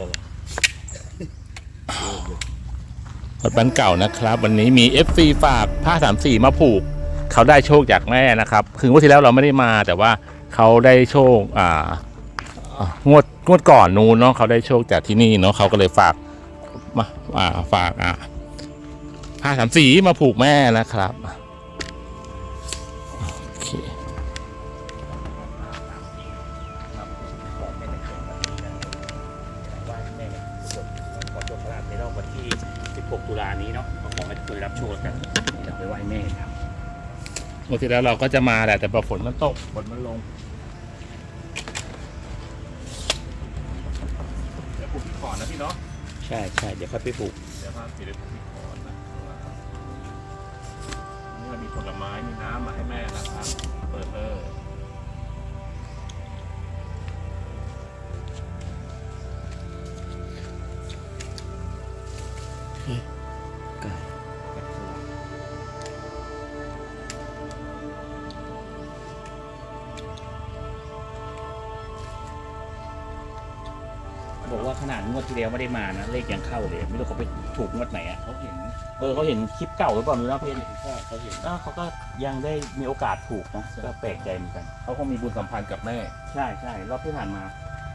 ไปเลยรถบันเก่านะครับ วันนี้มี FC ฝากผ้าสามสีมาผูก เขาได้โชคจากแม่นะครับ คืองวดที่แล้วเราไม่ได้มาแต่ว่าเขาได้โชคอ่าอ่างวดงวดก่อนนู้นเนาะเขาได้โชคจากที่นี่เนาะเขาก็เลยฝากมาอ่าฝากอ่าผ้าสามสีมาผูกแม่นะครับ รับโชคแล้วกันเดี๋ยวไปไหว้แม่ครับงวดที่แล้วเราก็จะมาแหละแต่พอฝนมันตกฝนมันลงเดี๋ยวผูกที่ขอนนะพี่เนาะใช่ใช่เดี๋ยวค่อยไปปลูกเดี๋ยวพาสีได้ผูกที่ขอนนะนี่เรามีผลไม้มีน้ำมาให้แม่นะครับ งวดที่แล้วไม่ได้มานะเลขยังเข้าเลยไม่รู้เขาไปถูกงวดไหนอะเขาเห็นเออเขาเห็นคลิปเก่าหรือเปล่าไม่รู้นะเพนเขาเห็นอ้าวเขาก็ยังได้มีโอกาสถูกนะก็แปลกใจเหมือนกันเขาคงมีบุญสัมพันธ์กับแม่ ใช่ใช่รอบที่ผ่านมา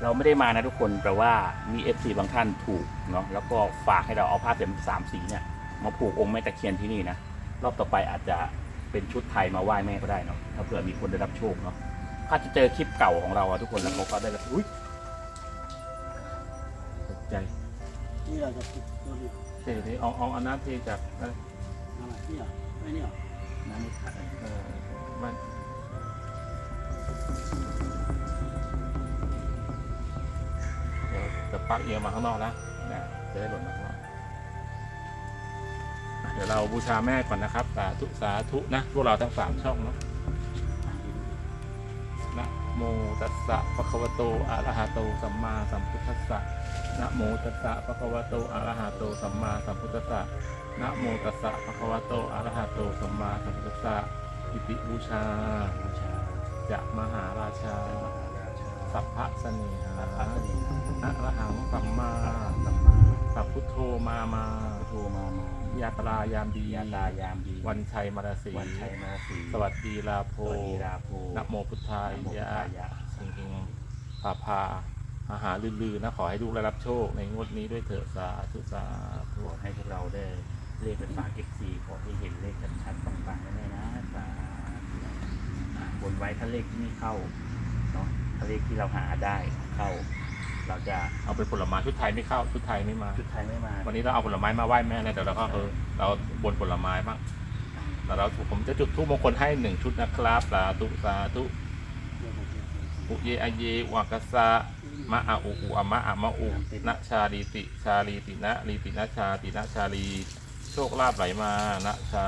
เราไม่ได้มานะทุกคนแต่ว่ามีเอฟซีบางท่านถูกเนาะแล้วก็ฝากให้เราเอาผ้าเต็มสามสีเนี่ยมาผูกองค์แม่ตะเคียนที่นี่นะรอบต่อไปอาจจะเป็นชุดไทยมาไหว้แม่ก็ได้เนาะถ้าเผื่อมีคนได้รับโชคเนาะถ้าจะเจอคลิปเก่าของเราอะทุกคนแล้วเขาก็ได้รับอุ้ย นี่เราจะปิดตัวนี้เทเทเอาเอาเอาน้ำเทจากเอ่ออะไรนี่เหรอไม่นี่เหรอน้ำไม่ขาดเอ่อมันเดี๋ยวจะปักเอียงมาข้างนอกนะนะจะได้หล่นมาข้างนอกอะเดี๋ยวเราบูชาแม่ก่อนนะครับสาธุสาธุนะพวกเราทั้งสามช่องเนาะ นะโมตัสสะปะคะวะโตอะระหะโตสัมมาสัมพุทธัสสะ นะโมตัสสะปะคะวะโตอะระหะโตสัมมาสัมพุทธัสสะนะโมตัสสะปะคะวะโตอะระหะโตสัมมาสัมพุทธัสสะอิติบูชาบูชาจะมหาราชามหาราชา สัพพะเสน่หาพระเสน่หาอะระหังสัมมาสัมมาสัพพุทโธมามาโทรมามายาตรายามดียาตายามดี วันชัยมรสีวันชัยมาสีสวัสดีลาโพสวัสดีราโพนะโมพุทธายนะโมพุทยะธายะสิงหิงพาพา อาหารลือๆนะขอให้ลูกได้รับโชคในงวดนี้ด้วยเถิดสาธุสาธุขอให้พวกเราได้เลขเป็นฝากเอ็กซีขอให้เห็นเลขชัดๆปังๆแน่ๆนะสาธุอะบนไว้ถ้าเลขที่ไม่เข้าเนาะถ้าเลขที่เราหาได้เข้า เราจะเอาเป็นผลไม้ชุดไทยไม่เข้าชุดไทยไม่มา ชุดไทยไม่มา วันนี้เราเอาผลไม้มาไหว้แม่นะเดี๋ยวเราก็เออเราบนผลไม้บ้างแต่เราผมจะจุดทูปมงคลให้หนึ่งชุดนะครับสาธุสาธุเดี๋ยวผมจะอุเยอเยวากสสะ มะอาอุอุอะมะอะมะอุนะชาลีติ ชาลีตินะลีตินะชาตินะชาลีโชคลาภไหลมานะชา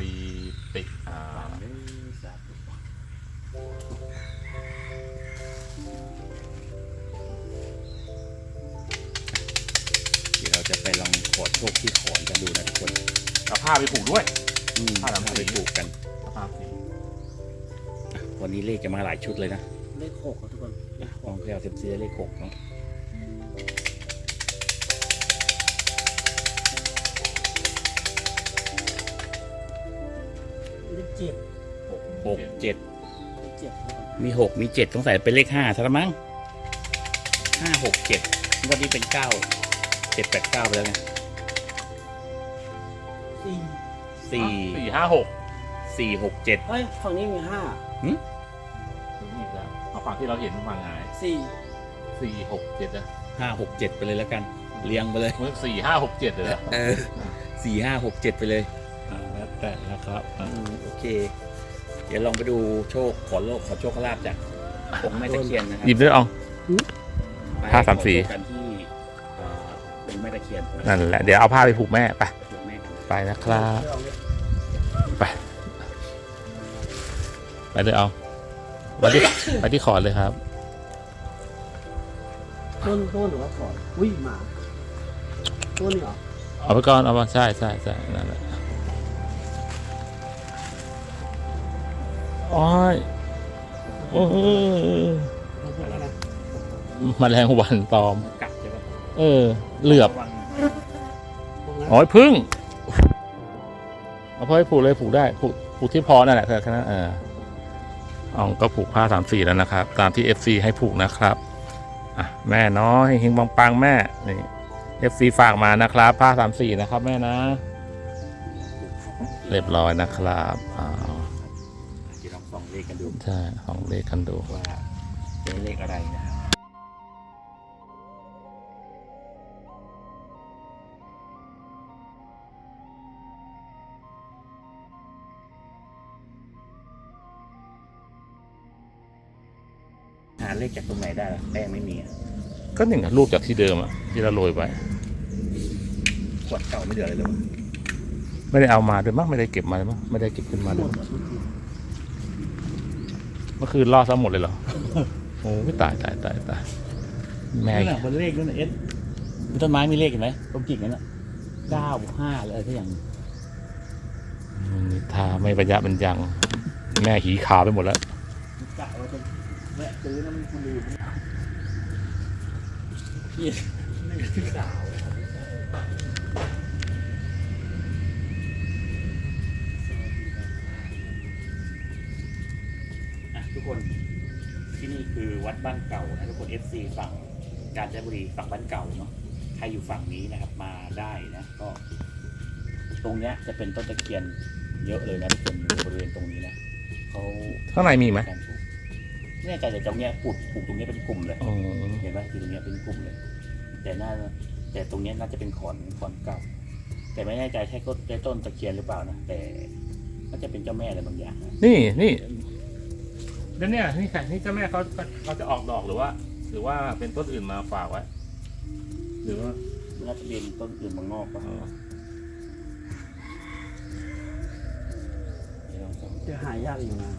ลีติอ่าสาธุเดี๋ยวเราจะไปลองขอโชคที่ขอนกันดูนะทุกคนเอาผ้าไปผูกด้วยผ้าดำสีไปปลูกกัน ผ้าสีวันนี้เลขจะมาหลายชุดเลยนะ เลขหกครับทุกคน เลขหลอกงแพลวเซมซีได้เลขหกเนาะเลขเจ็ดหกเจ็ดเลขเจ็ดครับมีหกมีเจ็ดสงสัยเป็นเลขห้าซะละมั้งห้าหกเจ็ดงวดนี้เป็นเก้าเจ็ดแปดเก้าไปแล้วไงสี่สี่สี่ห้าหกสี่หกเจ็ดเฮ้ย ฝั่งนี้มีห้า ที่เราเห็นมาไงสี่สี่หกเจ็ดอะห้าหกเจ็ดไปเลยแล้วกัน เรียงไปเลยมันสี่ห้าหกเจ็ดเลยอะเออสี่ห้าหกเจ็ดไปเลยอ่าแล้วแต่นะครับอืมโอเค เดี๋ยวลองไปดูโชคขอโลกขอโชคขอลาบจากองค์แม่ตะเคียนนะครัหยิบด้วยเอา ไปผ้าสามสีขอโชคกันที่เอ่อองค์แม่ตะเคียนนั่นแหละเดี๋ยวเอาผ้าไปผูกแม่ไปถูกแม่ไปนะครับเดี๋ยวเอาเนี่ยไป ไปเลยเอา ไปที่ไปที่ขอนเลยครับ ต้นต้นหรือว่าขอนอุ้ยหมาต้นนี่เหรอเอาไปก่อนเอามาใช่ใช่ใช่นั่นแหละโอ้ยโอ้ยเราพูดอะไรนะแมลงวันตอม กัดใช่ปะเออ เหลือบระวังอ๋อพึ่งเอาพ่อให้ผูกเลยผูกได้ผูกผูกที่พอนั่นแหละแค่นั้นเออ เอ๋อก็ผูกผ้าสามสี่แล้วนะครับ ตามที่ FC ให้ผูกนะครับอะแม่น้อยเฮงปังปังๆแม่นี่ FC ฝากมานะครับ ผ้าสามสี่นะครับ แม่นะ เรียบร้อยนะครับอ้าวเดี๋ยวลองส่องเลขกันดูใช่ของเลขกันดูว่าเป็นเลขอะไรนะ หาเลขจากตรงไหนได้ล่ะแป้งไม่มีอะก็หนึ่งอะรูปจากที่เดิมอะที่เราโรยไปขวดเก่าไม่เหลือเลยเลยวะไม่ได้เอามาด้วยมั้งไม่ได้เก็บมาด้วยมั้งไม่ได้เก็บขึ้นมาหเลมยดอะทุกทีเมื่อคืนล่อซะหมดเลยเหรอโอ้ยตายตายตายตายแม่นี่แหละบนเลขนั่นน่ะเอสต้นไม้มีเลขเห็นไหมตรงกิ่งนั้นอะเก้าห้าอะไรสักอย่างนิทาไม่ประยะบรรยัง แม่หีขาวไปหมดแล้ว กะว่าจะ แวะซื้อนะมันลืมพี่นี่คือพี่สาวอะทุกคนที่นี่คือวัดบ้านเก่านะทุกคน FC ฝั่งกาญจนบุรีฝั่งบ้านเก่าเนาะใครอยู่ฝั่งนี้นะครับมาได้นะก็ ตรงเนี้ยจะเป็นต้นตะเคียนเยอะเลยนะทุกคนบริเวณตรงนี้นะเขาข้างในมีไหม แน่ใจแต่ตรงเนี้ยปลูกปลูกตรงเนี้ยเป็นกลุ่มเลย อ๋อเห็นไหมคือตรงเนี้ยเป็นกลุ่มเลย แต่น่าแต่ตรงเนี้ยน่าจะเป็นขอนขอนเก่า แต่ไม่แน่ใจใช่ต้นใช่ต้นตะเคียนหรือเปล่านะแต่น่าจะเป็นเจ้าแม่อะไรบางอย่างนะนี่นี่ แล้วเนี่ยนี่ค่ะนี่เจ้าแม่เขาเขาจะออกดอกหรือว่า หรือว่าเป็นต้นอื่นมาฝากไว้ หรือว่าน่าจะเป็นต้นอื่นบางงอกป่ะอ๋อเดี๋ยวลองส่องจะหายากอยู่นะ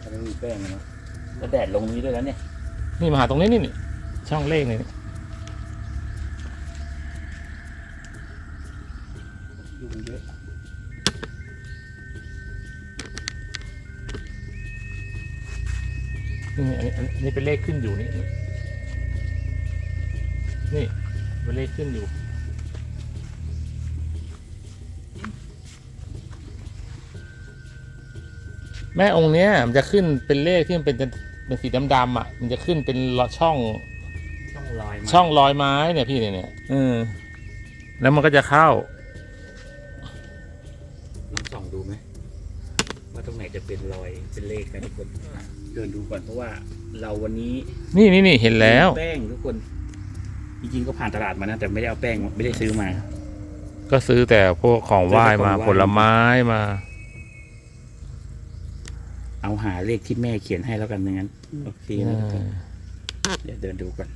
ถ้าไม่มีแป้งอะเนาะ แล้วแดดลงนี้ด้วยแล้วเนี่ยนี่มาหาตรงนี้นี่นี่ช่องเลขนี่นี่ยุงเยอะนี่อันนี้อันนี้เป็นเลขขึ้นอยู่นี่นี่นี่เป็นเลขขึ้นอยู่ แม่องค์เนี้ยมันจะขึ้นเป็นเลขที่มันเป็นเป็นสีดำๆอะ มันจะขึ้นเป็นช่องช่องลอยมาช่องรอยไม้เนี่ยพี่เนี่ยเนี่ยเออแล้วมันก็จะเข้าลองส่องดูไหมว่าตรงไหนจะเป็นรอยเป็นเลขนะทุกคนเดินดูก่อนเพราะว่าเราวันนี้ นี่นี่นี่เห็นแล้วแป้งทุกคน จริงๆก็ผ่านตลาดมานะแต่ไม่ได้เอาแป้งมาไม่ได้ซื้อมา ก็ซื้อแต่พวกของไหว้มาซื้อแต่ของไหว้ผลไม้มา เอาหาเลขที่แม่เขียนให้แล้วกันงั้นโอเคนะทุกคนเดี๋ยวเดินดูก่อน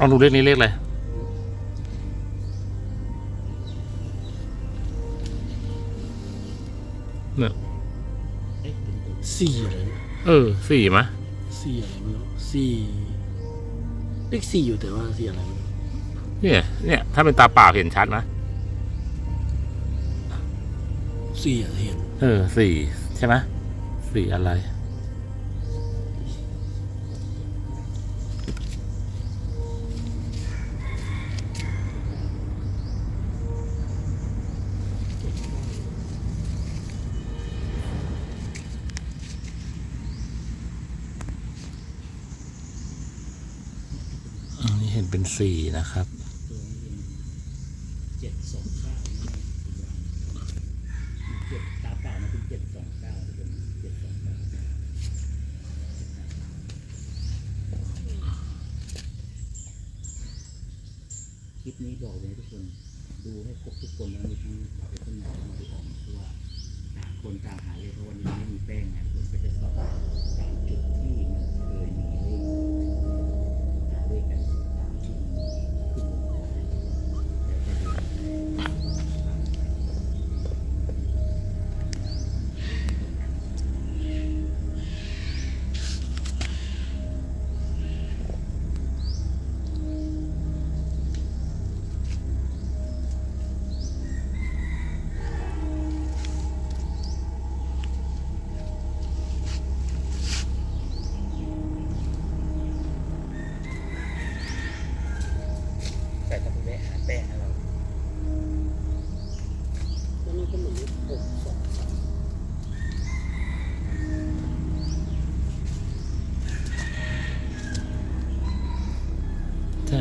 ลองดูเลขนี้เลขอะไรเนี่ยเอ๊ะเป็นตัวสี่อะไรนะเออสี่มะสี่อะไรไม่รู้สี่เลขสี่อยู่แต่ว่าสี่อะไรไม่รู้เนี่ยเนี่ยถ้าเป็นตาเปล่าเห็นชัดไหมสี่อะเห็น เออสี่ใช่ไหมสี่อะไร เห็นเป็นสี่นะครับตัวนี้เจ็ดสองเก้าเจ็ดตาเปล่ามันเป็นเจ็ดสองเก้าเป็นเจ็ดสองเก้าคลิปนี้บอกเลยทุกคน ดูให้ครบทุกคนแล้วมีทั้งเป็นต้นไม้มาดูออกเพราะว่าต่างคนต่างหา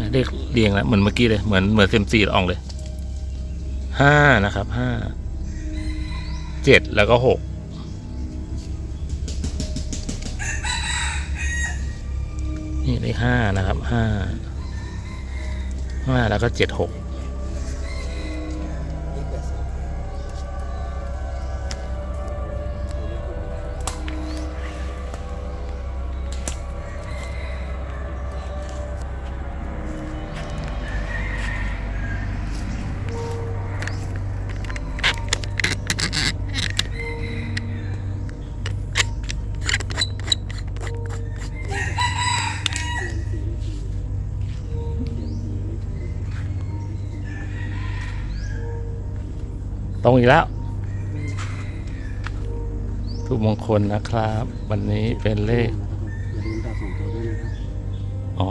ใช่เลขเรียงแล้วเหมือนเมื่อกี้เลยเหมือนเหมือนเซมซีอองเลยห้านะครับห้าเจ็ดแล้วก็หกนี่เลขห้านะครับห้าห้าแล้วก็เจ็ดหก งอีกแล้วทุกมงคลนะครับ วันนี้เป็นเลขอ๋อ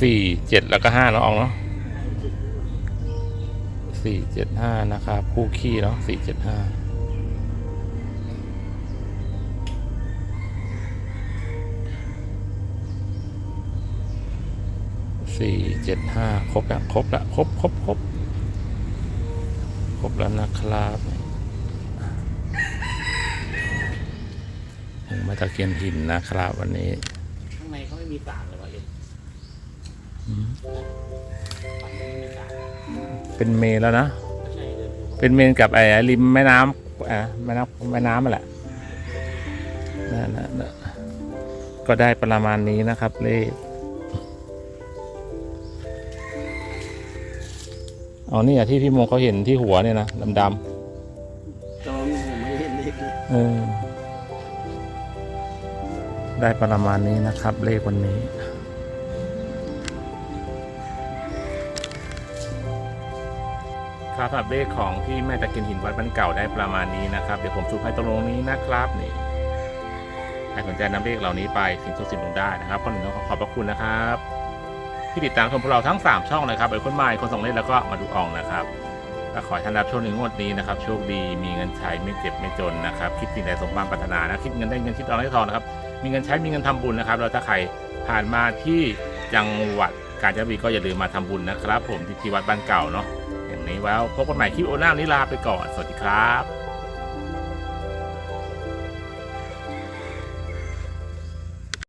สี่เจ็ดแล้วก็ห้าเนาะอองเนาะ สี่เจ็ดห้านะครับ คู่ขี้เนาะสี่เจ็ดห้าสี่เจ็ดห้าครบแล้วครบแล้วครบครบครบครบแล้วนะครับผมมาตะเคียนหินนะครับ วันนี้ ข้างในเขาไม่มีสารเลยวะเอ็ม เป็นเมนแล้วนะใช่เดินดูเป็นเมนกับไอ้ริมแม่น้ำอะแม่น้ำแม่น้ำมาแหละนั่นนะนะก็ได้ประมาณนี้นะครับเลขอ๋อนี่อะที่พี่มงเขาเห็นที่หัวเนี่ยนะดำจอมผมไม่เห็นเลขเลยๆเออได้ประมาณนี้นะครับ เลขวันนี้ ครับสำหรับเลขของที่แม่ตะเคียนหินวัดบ้านเก่าได้ประมาณนี้นะครับ เดี๋ยวผมซูมให้ตรงนี้นะครับนี่ใครสนใจนำเลขเหล่านี้ไปสินสดสินลงได้นะครับคนหนึ่งก็ขอบพระคุณนะครับ ที่ติดตามชมพวกเราทั้ง 3 ช่องนะครับเป็นคนใหม่คนส่งเลขแล้วก็มาดูอองนะครับก็ขอให้ท่านรับโชคในงวดนี้นะครับ โชคดีมีเงินใช้ไม่เจ็บไม่จนนะครับ คิดสิ่งใดสมความปรารถนานะคิดเงินได้เงินคิดทองได้ทองนะครับ มีเงินใช้มีเงินทำบุญนะครับแล้วถ้าใครผ่านมาที่จังหวัดกาญจนบุรีก็อย่าลืมมาทำบุญนะครับ ผมที่ที่วัดบ้านเก่าเนาะ อย่างนี้แล้วพบกันใหม่คลิปโอน่านิลาไปก่อน สวัสดีครับ